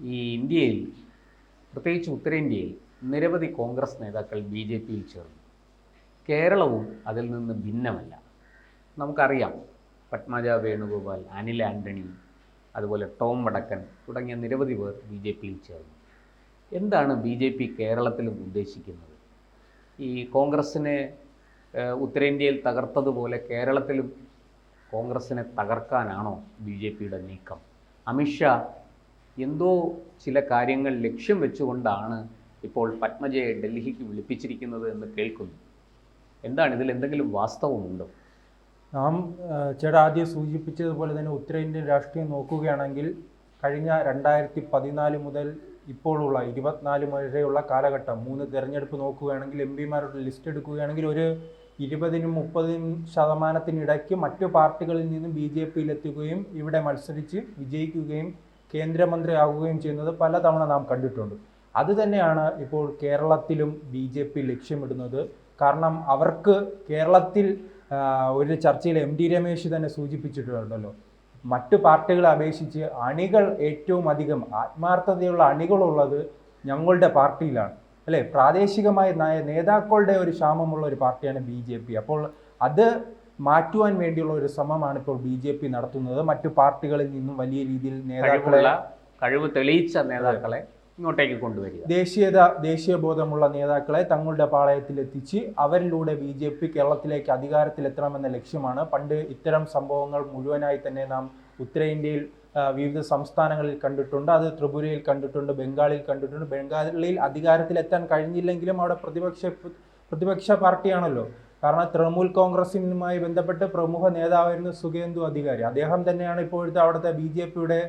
ഈ ഇന്ത്യയിൽ പ്രത്യേകിച്ച് ഉത്തരേന്ത്യയിൽ നിരവധി കോൺഗ്രസ് നേതാക്കൾ ബി ജെ പിയിൽ ചേർന്നു. കേരളവും അതിൽ നിന്ന് ഭിന്നമല്ല. നമുക്കറിയാം പത്മജ വേണുഗോപാൽ അനിൽ ആന്റണി അതുപോലെ ടോം വടക്കൻ തുടങ്ങിയ നിരവധി പേർ ബി ജെ പിയിൽ ചേർന്നു. എന്താണ് ബി ജെ പി കേരളത്തിലും ഉദ്ദേശിക്കുന്നത്? ഈ കോൺഗ്രസ്സിനെ ഉത്തരേന്ത്യയിൽ തകർത്തതുപോലെ കേരളത്തിലും കോൺഗ്രസ്സിനെ തകർക്കാനാണോ ബി ജെ പിയുടെ നീക്കം? അമിത്ഷാ എന്തോ ചില കാര്യങ്ങൾ ലക്ഷ്യം വെച്ചുകൊണ്ടാണ് ഇപ്പോൾ പത്മജയെ ഡൽഹിക്ക് വിളിപ്പിച്ചിരിക്കുന്നത് എന്ന് കേൾക്കുന്നു. എന്താണ് ഇതിൽ എന്തെങ്കിലും വാസ്തവമുണ്ടോ? നാം ചേട്ടാ ആദ്യം സൂചിപ്പിച്ചതുപോലെ തന്നെ ഉത്തരേന്ത്യൻ രാഷ്ട്രീയം നോക്കുകയാണെങ്കിൽ കഴിഞ്ഞ രണ്ടായിരത്തി പതിനാല് മുതൽ ഇപ്പോഴുള്ള ഇരുപത്തിനാല് വരെയുള്ള കാലഘട്ടം മൂന്ന് തിരഞ്ഞെടുപ്പ് നോക്കുകയാണെങ്കിൽ എം പിമാരുടെ ലിസ്റ്റ് എടുക്കുകയാണെങ്കിൽ ഒരു ഇരുപതിനും മുപ്പതിനും ശതമാനത്തിനിടയ്ക്ക് മറ്റു പാർട്ടികളിൽ നിന്നും ബി ജെ പിയിലെത്തുകയും ഇവിടെ മത്സരിച്ച് വിജയിക്കുകയും കേന്ദ്രമന്ത്രിയാവുകയും ചെയ്യുന്നത് പലതവണ നാം കണ്ടിട്ടുണ്ട്. അതുതന്നെയാണ് ഇപ്പോൾ കേരളത്തിലും ബി ജെ പി ലക്ഷ്യമിടുന്നത്. കാരണം അവർക്ക് കേരളത്തിൽ ഒരു ചർച്ചയിൽ എം ടി രമേശ് തന്നെ സൂചിപ്പിച്ചിട്ടുണ്ടല്ലോ. മറ്റു പാർട്ടികളെ അപേക്ഷിച്ച് അണികൾ ഏറ്റവും അധികം ആത്മാർത്ഥതയുള്ള അണികളുള്ളത് ഞങ്ങളുടെ പാർട്ടിയിലാണ്. അല്ലേ? പ്രാദേശികമായ നേതാക്കളുടെ ഒരു ക്ഷാമമുള്ള ഒരു പാർട്ടിയാണ് ബി അപ്പോൾ അത് മാറ്റുവാൻ വേണ്ടിയുള്ള ഒരു ശ്രമമാണ് ഇപ്പോൾ ബി ജെ പി നടത്തുന്നത്. മറ്റു പാർട്ടികളിൽ നിന്നും വലിയ രീതിയിൽ നേതാക്കളെ കഴിവ് തെളിയിച്ച നേതാക്കളെ ഇങ്ങോട്ടേക്ക് കൊണ്ടുവരിക. ദേശീയത ദേശീയ ബോധമുള്ള നേതാക്കളെ തങ്ങളുടെ പാളയത്തിൽ എത്തിച്ച് അവരിലൂടെ ബി ജെ പി കേരളത്തിലേക്ക് അധികാരത്തിലെത്തണമെന്ന ലക്ഷ്യമാണ്. പണ്ട് ഇത്തരം സംഭവങ്ങൾ മുഴുവനായി തന്നെ നാം ഉത്തരേന്ത്യയിൽ വിവിധ സംസ്ഥാനങ്ങളിൽ കണ്ടിട്ടുണ്ട്. അത് ത്രിപുരയിൽ കണ്ടിട്ടുണ്ട് ബംഗാളിൽ കണ്ടിട്ടുണ്ട്. ബംഗാളിൽ അധികാരത്തിലെത്താൻ കഴിഞ്ഞില്ലെങ്കിലും അവിടെ പ്രതിപക്ഷ പ്രതിപക്ഷ പാർട്ടിയാണല്ലോ. കാരണം തൃണമൂൽ കോൺഗ്രസിനുമായി ബന്ധപ്പെട്ട് പ്രമുഖ നേതാവായിരുന്നു സുഖേന്ദു അധികാരി. അദ്ദേഹം തന്നെയാണ് ഇപ്പോഴത്തെ അവിടുത്തെ ബി ജെ പിയുടെ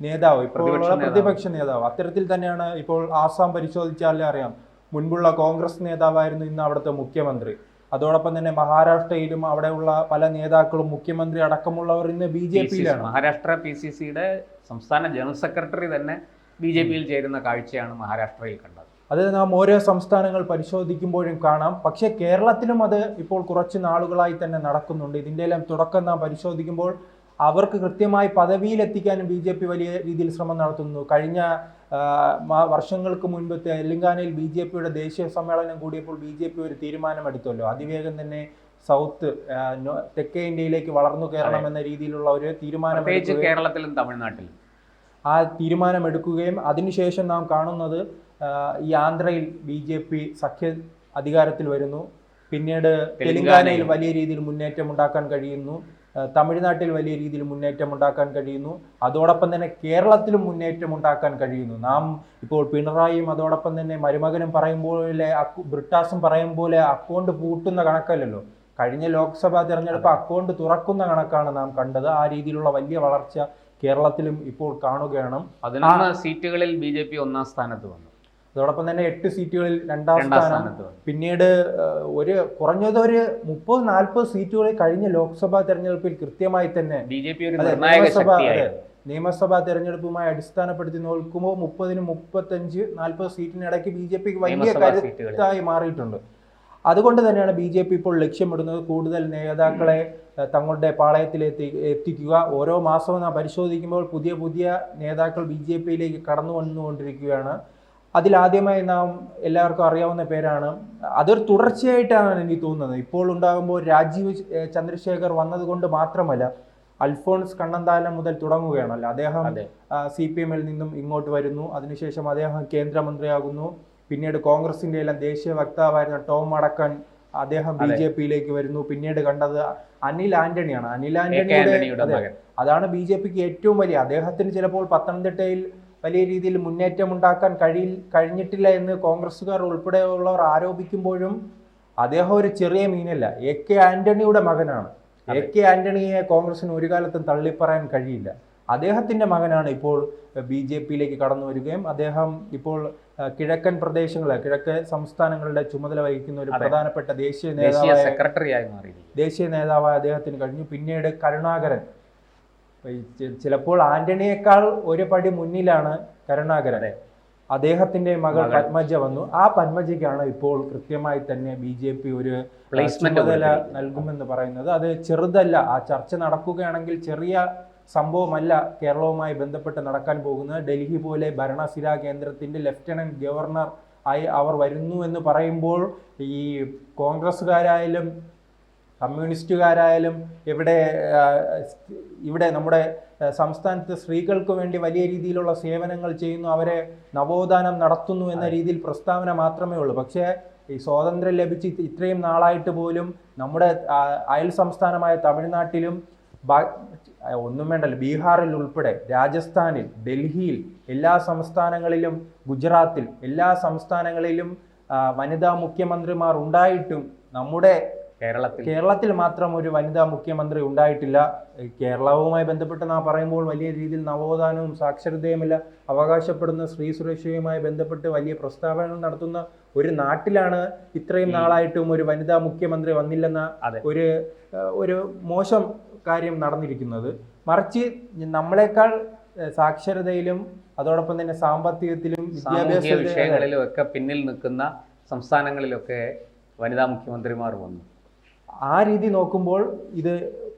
നേതാവ്. ഇപ്പോഴുള്ള പ്രതിപക്ഷ നേതാവ്. അത്തരത്തിൽ തന്നെയാണ് ഇപ്പോൾ ആസാം പരിശോധിച്ചാലേ അറിയാം. മുൻപുള്ള കോൺഗ്രസ് നേതാവായിരുന്നു ഇന്ന് അവിടുത്തെ മുഖ്യമന്ത്രി. അതോടൊപ്പം തന്നെ മഹാരാഷ്ട്രയിലും അവിടെയുള്ള പല നേതാക്കളും മുഖ്യമന്ത്രി അടക്കമുള്ളവർ ഇന്ന് ബി ജെ പിയിലാണ്. മഹാരാഷ്ട്ര പി സി സിയുടെ സംസ്ഥാന ജനറൽ സെക്രട്ടറി തന്നെ ബി ജെ പിയിൽ ചേരുന്ന കാഴ്ചയാണ് മഹാരാഷ്ട്രയിൽ കണ്ടത്. അത് നാം ഓരോ സംസ്ഥാനങ്ങൾ പരിശോധിക്കുമ്പോഴും കാണാം. പക്ഷേ കേരളത്തിലും അത് ഇപ്പോൾ കുറച്ച് നാളുകളായി തന്നെ നടക്കുന്നുണ്ട്. ഇതിന്റെ എല്ലാം തുടക്കം നാം പരിശോധിക്കുമ്പോൾ അവർക്ക് കൃത്യമായി പദവിയിലെത്തിക്കാനും ബി ജെ പി വലിയ രീതിയിൽ ശ്രമം നടത്തുന്നു. കഴിഞ്ഞ വർഷങ്ങൾക്ക് മുൻപ് തെലങ്കാനയിൽ ബി ജെ പിയുടെ ദേശീയ സമ്മേളനം കൂടിയപ്പോൾ ബി ജെ പി ഒരു തീരുമാനമെടുത്തല്ലോ. അതിവേഗം തന്നെ സൗത്ത് തെക്കേ ഇന്ത്യയിലേക്ക് വളർന്നു കയറണം എന്ന രീതിയിലുള്ള ഒരു തീരുമാനം കേരളത്തിലും തമിഴ്നാട്ടിലും. ആ തീരുമാനമെടുക്കുകയും അതിനുശേഷം നാം കാണുന്നത് ഈ ആന്ധ്രയിൽ ബി ജെ പി സഖ്യ അധികാരത്തിൽ വരുന്നു. പിന്നീട് തെലങ്കാനയിൽ വലിയ രീതിയിൽ മുന്നേറ്റം ഉണ്ടാക്കാൻ കഴിയുന്നു. തമിഴ്നാട്ടിൽ വലിയ രീതിയിൽ മുന്നേറ്റം ഉണ്ടാക്കാൻ കഴിയുന്നു. അതോടൊപ്പം തന്നെ കേരളത്തിലും മുന്നേറ്റം ഉണ്ടാക്കാൻ കഴിയുന്നു. നാം ഇപ്പോൾ പിണറായിയും അതോടൊപ്പം തന്നെ മരുമകനും പറയും പോലെ ബ്രിട്ടാസും പറയും പോലെ അക്കൗണ്ട് പൂട്ടുന്ന കണക്കല്ലല്ലോ. കഴിഞ്ഞ ലോക്സഭാ തെരഞ്ഞെടുപ്പ് അക്കൗണ്ട് തുറക്കുന്ന കണക്കാണ് നാം കണ്ടത്. ആ രീതിയിലുള്ള വലിയ വളർച്ച കേരളത്തിലും ഇപ്പോൾ കാണുകയാണ്. അതിനാണ് സീറ്റുകളിൽ ബി ജെ പി ഒന്നാം സ്ഥാനത്ത് വന്നു. അതോടൊപ്പം തന്നെ എട്ട് സീറ്റുകളിൽ രണ്ടാം സ്ഥാനം. പിന്നീട് ഒരു കുറഞ്ഞത് ഒരു മുപ്പത് നാൽപ്പത് സീറ്റുകളിൽ കഴിഞ്ഞ ലോക്സഭാ തെരഞ്ഞെടുപ്പിൽ കൃത്യമായി തന്നെ ബി ജെ പി നിയമസഭ നിയമസഭാ തെരഞ്ഞെടുപ്പുമായി അടിസ്ഥാനപ്പെടുത്തി നോക്കുമ്പോൾ മുപ്പതിന് മുപ്പത്തഞ്ച് നാൽപ്പത് സീറ്റിനിടയ്ക്ക് ബി ജെ പിക്ക് വലിയ കരുത്തായി മാറിയിട്ടുണ്ട്. അതുകൊണ്ട് തന്നെയാണ് ബി ജെ പി ഇപ്പോൾ ലക്ഷ്യമിടുന്നത് കൂടുതൽ നേതാക്കളെ തങ്ങളുടെ പാളയത്തിലെത്തി എത്തിക്കുക. ഓരോ മാസവും നാം പരിശോധിക്കുമ്പോൾ പുതിയ പുതിയ നേതാക്കൾ ബി ജെ പിയിലേക്ക് കടന്നു വന്നുകൊണ്ടിരിക്കുകയാണ്. അതിലാദ്യമായി നാം എല്ലാവർക്കും അറിയാവുന്ന പേരാണ്. അതൊരു തുടർച്ചയായിട്ടാണ് എനിക്ക് തോന്നുന്നത്. ഇപ്പോൾ ഉണ്ടാകുമ്പോൾ രാജീവ് ചന്ദ്രശേഖർ വന്നതുകൊണ്ട് മാത്രമല്ല അൽഫോൺസ് കണ്ണന്താനം മുതൽ തുടങ്ങുകയാണല്ലോ അദ്ദേഹം. സി പി എമ്മിൽ നിന്നും ഇങ്ങോട്ട് വരുന്നു. അതിനുശേഷം അദ്ദേഹം കേന്ദ്രമന്ത്രിയാകുന്നു. പിന്നീട് കോൺഗ്രസിന്റെ എല്ലാം ദേശീയ വക്താവായിരുന്ന ടോം അടക്കൻ അദ്ദേഹം ബി ജെ പിയിലേക്ക് വരുന്നു. പിന്നീട് കണ്ടത് അനിൽ ആന്റണിയാണ്. അനിൽ ആന്റണിയുടെ അതാണ് ബി ജെ പിക്ക് ഏറ്റവും വലിയ. അദ്ദേഹത്തിന് ചിലപ്പോൾ പത്തനംതിട്ടയിൽ വലിയ രീതിയിൽ മുന്നേറ്റം ഉണ്ടാക്കാൻ കഴി കഴിഞ്ഞിട്ടില്ല എന്ന് കോൺഗ്രസ്സുകാർ ഉൾപ്പെടെയുള്ളവർ ആരോപിക്കുമ്പോഴും അദ്ദേഹം ഒരു ചെറിയ മീനല്ല. എ കെ ആന്റണിയുടെ മകനാണ്. എ കെ ആന്റണിയെ കോൺഗ്രസിന് ഒരു കാലത്തും തള്ളിപ്പറയാൻ കഴിയില്ല. അദ്ദേഹത്തിന്റെ മകനാണ് ഇപ്പോൾ ബി ജെ പിയിലേക്ക് കടന്നു വരികയും അദ്ദേഹം ഇപ്പോൾ കിഴക്കൻ പ്രദേശങ്ങളെ കിഴക്കൻ സംസ്ഥാനങ്ങളുടെ ചുമതല വഹിക്കുന്ന ഒരു. പ്രധാനപ്പെട്ട ദേശീയ നേതാവായ സെക്രട്ടറിയായി മാറി ദേശീയ നേതാവായ അദ്ദേഹത്തിന് കഴിഞ്ഞു. പിന്നീട് കരുണാകരൻ ചിലപ്പോൾ ആന്റണിയേക്കാൾ ഒരു പടി മുന്നിലാണ് കരുണാകരൻ. അദ്ദേഹത്തിന്റെ മകൾ. പത്മജ വന്നു. ആ പത്മജയ്ക്കാണ് ഇപ്പോൾ കൃത്യമായി തന്നെ ബി ജെ പി ഒരു ചുമതല. നൽകുമെന്ന് പറയുന്നത്. അത് ചെറുതല്ല. ആ ചർച്ച നടക്കുകയാണെങ്കിൽ ചെറിയ സംഭവമല്ല കേരളവുമായി ബന്ധപ്പെട്ട് നടക്കാൻ പോകുന്നത്. ഡൽഹി പോലെ ഭരണസിരാ കേന്ദ്രത്തിന്റെ ലഫ്റ്റനന്റ് ഗവർണർ ആയി അവർ വരുന്നു എന്ന് പറയുമ്പോൾ ഈ കോൺഗ്രസ്സുകാരായാലും കമ്മ്യൂണിസ്റ്റുകാരായാലും ഇവിടെ ഇവിടെ നമ്മുടെ സംസ്ഥാനത്ത് സ്ത്രീകൾക്ക് വേണ്ടി വലിയ രീതിയിലുള്ള സേവനങ്ങൾ ചെയ്യുന്നു അവരെ നവോത്ഥാനം നടത്തുന്നു എന്ന രീതിയിൽ പ്രസ്താവന മാത്രമേ ഉള്ളൂ. പക്ഷേ ഈ സ്വാതന്ത്ര്യം ലഭിച്ച് ഇത്രയും നാളായിട്ട് പോലും നമ്മുടെ അയൽ സംസ്ഥാനമായ തമിഴ്നാട്ടിലും ഒന്നും വേണ്ടല്ലോ ബീഹാറിൽ ഉൾപ്പെടെ രാജസ്ഥാനിൽ ഡൽഹിയിൽ എല്ലാ സംസ്ഥാനങ്ങളിലും ഗുജറാത്തിൽ എല്ലാ സംസ്ഥാനങ്ങളിലും വനിതാ മുഖ്യമന്ത്രിമാർ ഉണ്ടായിട്ടും നമ്മുടെ കേരളത്തിൽ. കേരളത്തിൽ മാത്രം ഒരു വനിതാ മുഖ്യമന്ത്രി ഉണ്ടായിട്ടില്ല. കേരളവുമായി ബന്ധപ്പെട്ട് നാം പറയുമ്പോൾ വലിയ രീതിയിൽ നവോത്ഥാനവും സാക്ഷരതയുമില്ല അവകാശപ്പെടുന്ന സ്ത്രീ സുരക്ഷയുമായി ബന്ധപ്പെട്ട് വലിയ പ്രസ്താവനകൾ നടത്തുന്ന ഒരു നാട്ടിലാണ് ഇത്രയും നാളായിട്ടും ഒരു വനിതാ മുഖ്യമന്ത്രി വന്നില്ലെന്ന ഒരു ഒരു മോശം കാര്യം നടന്നിരിക്കുന്നത്. മറിച്ച് നമ്മളെക്കാൾ സാക്ഷരതയിലും അതോടൊപ്പം തന്നെ സാമ്പത്തികത്തിലും വിദ്യാഭ്യാസ വിഷയങ്ങളിലും ഒക്കെ പിന്നിൽ നിൽക്കുന്ന സംസ്ഥാനങ്ങളിലൊക്കെ വനിതാ മുഖ്യമന്ത്രിമാർ വന്നു. ആ രീതി നോക്കുമ്പോൾ ഇത്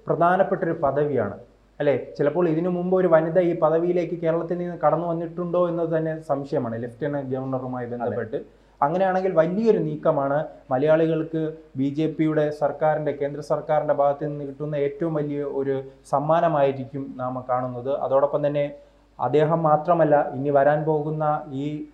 പ്രധാനപ്പെട്ട ഒരു പദവിയാണ്. അല്ലേ? ചിലപ്പോൾ ഇതിനു മുമ്പ് ഒരു വനിത ഈ പദവിയിലേക്ക് കേരളത്തിൽ നിന്ന് കടന്നു വന്നിട്ടുണ്ടോ എന്നത് തന്നെ സംശയമാണ്. ലെഫ്റ്റനന്റ് ഗവർണറുമായി ബന്ധപ്പെട്ട്. അങ്ങനെയാണെങ്കിൽ വലിയൊരു നീക്കമാണ് മലയാളികൾക്ക് ബി ജെ പിയുടെ സർക്കാരിന്റെ കേന്ദ്ര സർക്കാരിന്റെ ഭാഗത്ത് നിന്ന് കിട്ടുന്ന ഏറ്റവും വലിയ ഒരു സമ്മാനമായിരിക്കും നാം കാണുന്നത്. അതോടൊപ്പം തന്നെ അദ്ദേഹം മാത്രമല്ല ഇനി വരാൻ പോകുന്ന ഈ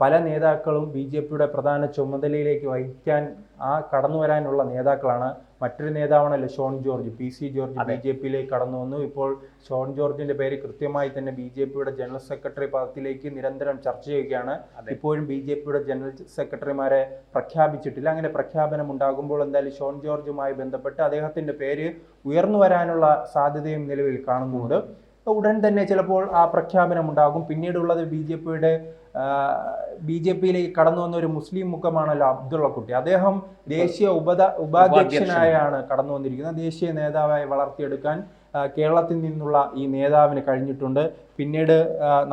പല നേതാക്കളും ബി ജെ പിയുടെ പ്രധാന ചുമതലയിലേക്ക് വഹിക്കാൻ ആ കടന്നു വരാനുള്ള നേതാക്കളാണ് മറ്റൊരു നേതാവാണല്ലോ Shone George. P C George B J പിയിലേക്ക് കടന്നു വന്നു. ഇപ്പോൾ ഷോൺ ജോർജിന്റെ പേര് കൃത്യമായി തന്നെ ബി ജെ പിയുടെ ജനറൽ സെക്രട്ടറി പദത്തിലേക്ക് നിരന്തരം ചർച്ച ചെയ്യുകയാണ്. ഇപ്പോഴും ബി ജെ പിയുടെ ജനറൽ സെക്രട്ടറിമാരെ പ്രഖ്യാപിച്ചിട്ടില്ല. അങ്ങനെ പ്രഖ്യാപനം ഉണ്ടാകുമ്പോൾ എന്തായാലും ഷോൺ ജോർജുമായി ബന്ധപ്പെട്ട് അദ്ദേഹത്തിന്റെ പേര് ഉയർന്നു വരാനുള്ള സാധ്യതയും നിലവിൽ കാണുന്നുണ്ട്. ഉടൻ തന്നെ ചിലപ്പോൾ ആ പ്രഖ്യാപനം ഉണ്ടാകും. പിന്നീടുള്ളത് ബി ജെ പിയുടെ ബി ജെ പിയിലേക്ക് കടന്നു വന്ന ഒരു മുസ്ലിം മുഖമാണല്ലോ അബ്ദുള്ള കുട്ടി അദ്ദേഹം ദേശീയ ഉപദ ഉപാധ്യക്ഷനായാണ് കടന്നു വന്നിരിക്കുന്നത്. ദേശീയ നേതാവായി വളർത്തിയെടുക്കാൻ കേരളത്തിൽ നിന്നുള്ള ഈ നേതാവിന് കഴിഞ്ഞിട്ടുണ്ട്. പിന്നീട്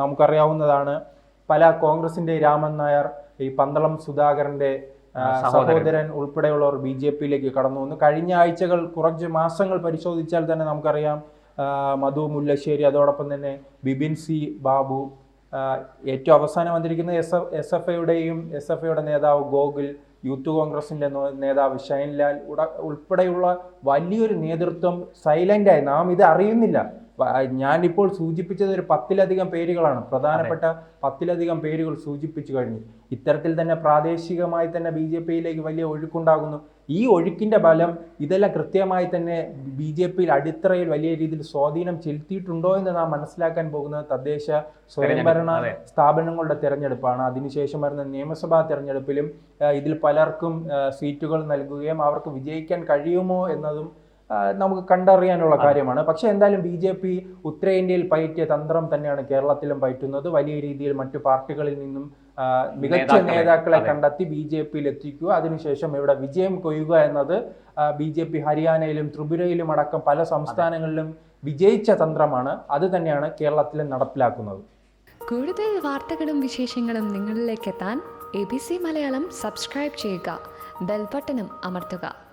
നമുക്കറിയാവുന്നതാണ് പല കോൺഗ്രസിന്റെ രാമൻ നായർ ഈ പന്തളം സുധാകരന്റെ സഹോദരൻ. ഉൾപ്പെടെയുള്ളവർ ബി ജെ പിയിലേക്ക് കടന്നു വന്നു. കഴിഞ്ഞ ആഴ്ചകൾ കുറച്ച് മാസങ്ങൾ പരിശോധിച്ചാൽ തന്നെ നമുക്കറിയാം മധു മുല്ലശ്ശേരി അതോടൊപ്പം തന്നെ ബിബിൻ സി ബാബു ഏറ്റവും അവസാനം വന്നിരിക്കുന്ന എസ് എസ് എഫ് ഐയുടെയും എസ് എഫ് ഐയുടെ നേതാവ് ഗോകുൽ യൂത്ത് കോൺഗ്രസിന്റെ നോ- നേതാവ് ഷൈൻലാൽ ഉൾപ്പെടെയുള്ള വലിയൊരു നേതൃത്വം സൈലന്റായി നാം ഇത് അറിയുന്നില്ല. ഞാനിപ്പോൾ സൂചിപ്പിച്ചത് ഒരു പത്തിലധികം പേരുകളാണ്. പ്രധാനപ്പെട്ട പത്തിലധികം പേരുകൾ സൂചിപ്പിച്ചു കഴിഞ്ഞു. ഇത്തരത്തിൽ തന്നെ പ്രാദേശികമായി തന്നെ ബി ജെ പിയിലേക്ക് വലിയ ഒഴുക്കുണ്ടാകുന്നു. ഈ ഒഴുക്കിന്റെ ബലം ഇതെല്ലാം കൃത്യമായി തന്നെ ബി ജെ പിയിൽ അടിത്തറയിൽ വലിയ രീതിയിൽ സ്വാധീനം ചെലുത്തിയിട്ടുണ്ടോ എന്ന് നാം മനസ്സിലാക്കാൻ പോകുന്നത് തദ്ദേശ സ്വയംഭരണ. സ്ഥാപനങ്ങളുടെ തിരഞ്ഞെടുപ്പാണ്. അതിനുശേഷം വരുന്ന നിയമസഭാ തിരഞ്ഞെടുപ്പിലും ഇതിൽ പലർക്കും സീറ്റുകൾ നൽകുകയും അവർക്ക് വിജയിക്കാൻ കഴിയുമോ എന്നതും നമുക്ക് കണ്ടറിയാനുള്ള കാര്യമാണ്. പക്ഷെ എന്തായാലും ബി ജെ പി ഉത്തരേന്ത്യയിൽ പയറ്റിയ തന്ത്രം തന്നെയാണ് കേരളത്തിലും പയറ്റുന്നത്. വലിയ രീതിയിൽ മറ്റു പാർട്ടികളിൽ നിന്നും മികച്ച നേതാക്കളെ, കണ്ടെത്തി ബി ജെ പിയിൽ എത്തിക്കുക അതിനുശേഷം ഇവിടെ വിജയം കൊയ്യുക എന്നത് ബി ജെ പി ഹരിയാനയിലും ത്രിപുരയിലും അടക്കം പല സംസ്ഥാനങ്ങളിലും വിജയിച്ച തന്ത്രമാണ്. അത് തന്നെയാണ് കേരളത്തിലും നടപ്പിലാക്കുന്നത്. കൂടുതൽ വാർത്തകളും വിശേഷങ്ങളും നിങ്ങളിലേക്ക് എത്താൻ A B C Malayalam subscribe ചെയ്യുക. ബെൽബട്ടനും അമർത്തുക.